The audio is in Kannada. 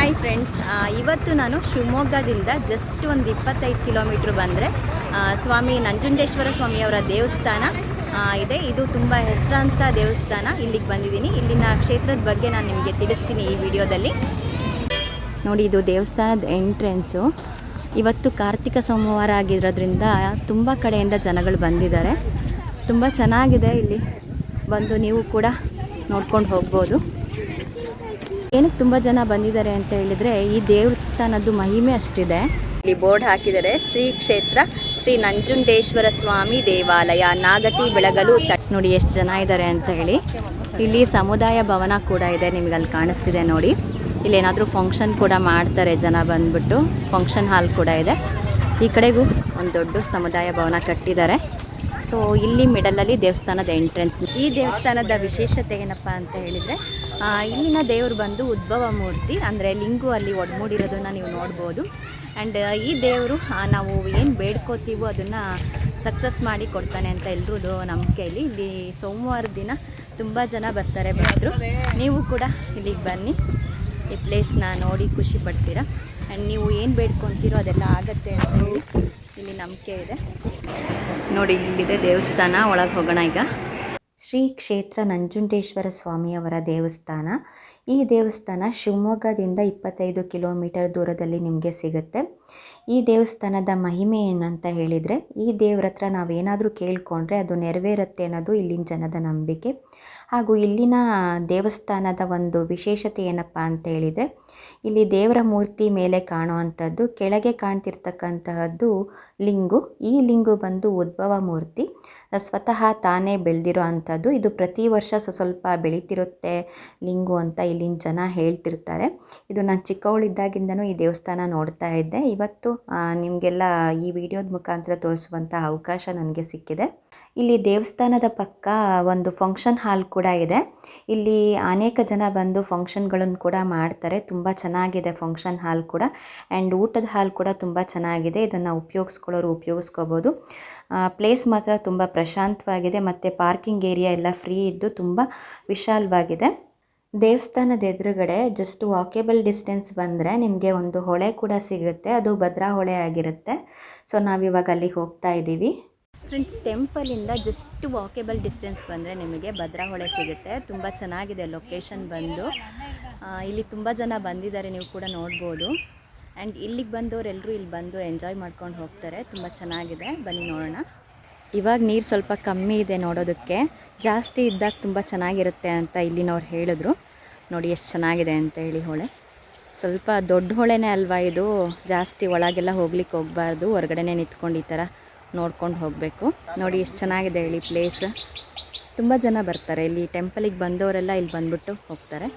ಹಾಯ್ ಫ್ರೆಂಡ್ಸ್ ಇವತ್ತು ನಾನು ಶಿವಮೊಗ್ಗದಿಂದ ಜಸ್ಟ್ ಒಂದು ಇಪ್ಪತ್ತೈದು ಕಿಲೋಮೀಟ್ರ್ ಬಂದರೆ ಸ್ವಾಮಿ ನಂಜುಂಡೇಶ್ವರ ಸ್ವಾಮಿಯವರ ದೇವಸ್ಥಾನ ಇದೆ. ಇದು ತುಂಬ ಹೆಸರಾಂತ ದೇವಸ್ಥಾನ. ಇಲ್ಲಿಗೆ ಬಂದಿದ್ದೀನಿ. ಇಲ್ಲಿನ ಕ್ಷೇತ್ರದ ಬಗ್ಗೆ ನಾನು ನಿಮಗೆ ತಿಳಿಸ್ತೀನಿ ಈ ವಿಡಿಯೋದಲ್ಲಿ. ನೋಡಿ, ಇದು ದೇವಸ್ಥಾನದ ಎಂಟ್ರೆನ್ಸು ಇವತ್ತು ಕಾರ್ತಿಕ ಸೋಮವಾರ ಆಗಿರೋದ್ರಿಂದ ತುಂಬ ಕಡೆಯಿಂದ ಜನಗಳು ಬಂದಿದ್ದಾರೆ. ತುಂಬ ಚೆನ್ನಾಗಿದೆ ಇಲ್ಲಿ. ಬಂದು ನೀವು ಕೂಡ ನೋಡ್ಕೊಂಡು ಹೋಗ್ಬೋದು. ಏನಕ್ಕೆ ತುಂಬ ಜನ ಬಂದಿದ್ದಾರೆ ಅಂತ ಹೇಳಿದರೆ ಈ ದೇವಸ್ಥಾನದ್ದು ಮಹಿಮೆ ಅಷ್ಟಿದೆ. ಇಲ್ಲಿ ಬೋರ್ಡ್ ಹಾಕಿದರೆ ಶ್ರೀ ಕ್ಷೇತ್ರ ಶ್ರೀ ನಂಜುಂಡೇಶ್ವರ ಸ್ವಾಮಿ ದೇವಾಲಯ ನಾಗತಿ ಬೆಳಗಲು ತಟ್ ನೋಡಿ ಎಷ್ಟು ಜನ ಇದ್ದಾರೆ ಅಂತ ಹೇಳಿ. ಇಲ್ಲಿ ಸಮುದಾಯ ಭವನ ಕೂಡ ಇದೆ ನಿಮಗೆ ಅಲ್ಲಿ ಕಾಣಿಸ್ತಿದೆ ನೋಡಿ. ಇಲ್ಲಿ ಏನಾದರೂ ಫಂಕ್ಷನ್ ಕೂಡ ಮಾಡ್ತಾರೆ ಜನ ಬಂದ್ಬಿಟ್ಟು. ಫಂಕ್ಷನ್ ಹಾಲ್ ಕೂಡ ಇದೆ. ಈ ಕಡೆಗೂ ಒಂದು ದೊಡ್ಡ ಸಮುದಾಯ ಭವನ ಕಟ್ಟಿದ್ದಾರೆ. ಸೊ ಇಲ್ಲಿ ಮಿಡಲಲ್ಲಿ ದೇವಸ್ಥಾನದ ಎಂಟ್ರೆನ್ಸ್ ಈ ದೇವಸ್ಥಾನದ ವಿಶೇಷತೆ ಏನಪ್ಪ ಅಂತ ಹೇಳಿದರೆ ಇಲ್ಲಿನ ದೇವರು ಬಂದು ಉದ್ಭವ ಮೂರ್ತಿ, ಅಂದರೆ ಲಿಂಗು ಅಲ್ಲಿ ಒಡ್ಮೂಡಿರೋದನ್ನು ನೀವು ನೋಡ್ಬೋದು. ಆ್ಯಂಡ್ ಈ ದೇವರು ನಾವು ಏನು ಬೇಡ್ಕೋತೀವೋ ಅದನ್ನು ಸಕ್ಸಸ್ ಮಾಡಿ ಕೊಡ್ತಾನೆ ಅಂತ ಎಲ್ರದ್ದು ನಂಬಿಕೆಯಲ್ಲಿ ಇಲ್ಲಿ. ಸೋಮವಾರ ದಿನ ತುಂಬ ಜನ ಬರ್ತಾರೆ ಬಂದರು. ನೀವು ಕೂಡ ಇಲ್ಲಿಗೆ ಬನ್ನಿ. ಈ ಪ್ಲೇಸ್ನ ನೋಡಿ ಖುಷಿ ಪಡ್ತೀರಾ. ಆ್ಯಂಡ್ ನೀವು ಏನು ಬೇಡ್ಕೊತೀರೋ ಅದೆಲ್ಲ ಆಗತ್ತೆ ಅಂತ ಹೇಳಿ ಇಲ್ಲಿ ನಂಬಿಕೆ ಇದೆ. ನೋಡಿ, ಇಲ್ಲಿದೆ ದೇವಸ್ಥಾನ, ಒಳಗೆ ಹೋಗೋಣ ಈಗ. ಶ್ರೀ ಕ್ಷೇತ್ರ ನಂಜುಂಡೇಶ್ವರ ಸ್ವಾಮಿಯವರ ದೇವಸ್ಥಾನ. ಈ ದೇವಸ್ಥಾನ ಶಿವಮೊಗ್ಗದಿಂದ ಇಪ್ಪತ್ತೈದು ಕಿಲೋಮೀಟರ್ ದೂರದಲ್ಲಿ ನಿಮಗೆ ಸಿಗುತ್ತೆ. ಈ ದೇವಸ್ಥಾನದ ಮಹಿಮೆ ಏನಂತ ಹೇಳಿದರೆ, ಈ ದೇವ್ರ ಹತ್ರ ನಾವೇನಾದರೂ ಕೇಳಿಕೊಂಡ್ರೆ ಅದು ನೆರವೇರುತ್ತೆ ಅನ್ನೋದು ಇಲ್ಲಿನ ಜನದ ನಂಬಿಕೆ. ಹಾಗೂ ಇಲ್ಲಿನ ದೇವಸ್ಥಾನದ ಒಂದು ವಿಶೇಷತೆ ಏನಪ್ಪ ಅಂತ ಹೇಳಿದರೆ, ಇಲ್ಲಿ ದೇವರ ಮೂರ್ತಿ ಮೇಲೆ ಕಾಣುವಂಥದ್ದು, ಕೆಳಗೆ ಕಾಣ್ತಿರ್ತಕ್ಕಂತಹದ್ದು ಲಿಂಗು. ಈ ಲಿಂಗು ಬಂದು ಉದ್ಭವ ಮೂರ್ತಿ. ಸ್ವತಃ ತಾನೇ ಬೆಳೆದಿರೋ ಅಂಥದ್ದು. ಇದು ಪ್ರತಿ ವರ್ಷ ಸ್ವ ಸ್ವಲ್ಪ ಬೆಳೀತಿರುತ್ತೆ ಲಿಂಗು ಅಂತ ಇಲ್ಲಿನ ಜನ ಹೇಳ್ತಿರ್ತಾರೆ. ಇದು ನಾನು ಚಿಕ್ಕವಳಿದ್ದಾಗಿಂದನೂ ಈ ದೇವಸ್ಥಾನ ನೋಡ್ತಾ ಇದ್ದೆ. ಇವತ್ತು ನಿಮಗೆಲ್ಲ ಈ ವಿಡಿಯೋದ ಮುಖಾಂತರ ತೋರಿಸುವಂಥ ಅವಕಾಶ ನನಗೆ ಸಿಕ್ಕಿದೆ. ಇಲ್ಲಿ ದೇವಸ್ಥಾನದ ಪಕ್ಕ ಒಂದು ಫಂಕ್ಷನ್ ಹಾಲ್ ಕೂಡ ಇದೆ. ಇಲ್ಲಿ ಅನೇಕ ಜನ ಬಂದು ಫಂಕ್ಷನ್ಗಳನ್ನು ಕೂಡ ಮಾಡ್ತಾರೆ. ತುಂಬ ಚೆನ್ನಾಗಿದೆ ಫಂಕ್ಷನ್ ಹಾಲ್ ಕೂಡ. ಆ್ಯಂಡ್ ಊಟದ ಹಾಲ್ ಕೂಡ ತುಂಬ ಚೆನ್ನಾಗಿದೆ. ಇದನ್ನು ಉಪಯೋಗಿಸ್ಕೊಳ್ಳೋರು ಉಪಯೋಗಿಸ್ಕೋಬೋದು. ಪ್ಲೇಸ್ ಮಾತ್ರ ತುಂಬ ಪ್ರಶಾಂತವಾಗಿದೆ, ಮತ್ತು ಪಾರ್ಕಿಂಗ್ ಏರಿಯಾ ಎಲ್ಲ ಫ್ರೀ ಇದ್ದು ತುಂಬ ವಿಶಾಲವಾಗಿದೆ. ದೇವಸ್ಥಾನದ ಎದುರುಗಡೆ ಜಸ್ಟ್ ವಾಕೇಬಲ್ ಡಿಸ್ಟೆನ್ಸ್ ಬಂದರೆ ನಿಮಗೆ ಒಂದು ಹೊಳೆ ಕೂಡ ಸಿಗುತ್ತೆ, ಅದು ಭದ್ರಾ ಹೊಳೆ ಆಗಿರುತ್ತೆ. ಸೊ ನಾವಿವಾಗ ಅಲ್ಲಿಗೆ ಹೋಗ್ತಾ ಇದ್ದೀವಿ. ಫ್ರೆಂಡ್ಸ್ ಟೆಂಪಲಿಂದ ಜಸ್ಟ್ ವಾಕೇಬಲ್ ಡಿಸ್ಟೆನ್ಸ್ ಬಂದರೆ ನಿಮಗೆ ಭದ್ರಾ ಹೊಳೆ ಸಿಗುತ್ತೆ. ತುಂಬ ಚೆನ್ನಾಗಿದೆ ಲೊಕೇಶನ್ ಬಂದು. ಇಲ್ಲಿ ತುಂಬ ಜನ ಬಂದಿದ್ದಾರೆ, ನೀವು ಕೂಡ ನೋಡ್ಬೋದು. ಆ್ಯಂಡ್ ಇಲ್ಲಿಗೆ ಬಂದವರೆಲ್ಲರೂ ಇಲ್ಲಿ ಬಂದು ಎಂಜಾಯ್ ಮಾಡ್ಕೊಂಡು ಹೋಗ್ತಾರೆ. ತುಂಬ ಚೆನ್ನಾಗಿದೆ. ಬನ್ನಿ ನೋಡೋಣ. ಇವಾಗ ನೀರು ಸ್ವಲ್ಪ ಕಮ್ಮಿ ಇದೆ ನೋಡೋದಕ್ಕೆ. ಜಾಸ್ತಿ ಇದ್ದಾಗ ತುಂಬ ಚೆನ್ನಾಗಿರುತ್ತೆ ಅಂತ ಇಲ್ಲಿನವ್ರು ಹೇಳಿದ್ರು. ನೋಡಿ ಎಷ್ಟು ಚೆನ್ನಾಗಿದೆ ಅಂತ ಹೇಳಿ ಹೊಳೆ. ಸ್ವಲ್ಪ ದೊಡ್ಡ ಹೊಳೆನೇ ಅಲ್ವಾ ಇದು? ಜಾಸ್ತಿ ಒಳಗೆಲ್ಲ ಹೋಗ್ಲಿಕ್ಕೆ ಹೋಗಬಾರ್ದು. ಹೊರಗಡೆನೇ ನಿಂತ್ಕೊಂಡು ಈ ಥರ ನೋಡ್ಕೊಂಡು ಹೋಗಬೇಕು. ನೋಡಿ ಎಷ್ಟು ಚೆನ್ನಾಗಿದೆ ಹೇಳಿ ಪ್ಲೇಸ್ ತುಂಬ ಜನ ಬರ್ತಾರೆ. ಇಲ್ಲಿ ಟೆಂಪಲಿಗೆ ಬಂದವರೆಲ್ಲ ಇಲ್ಲಿ ಬಂದ್ಬಿಟ್ಟು ಹೋಗ್ತಾರೆ.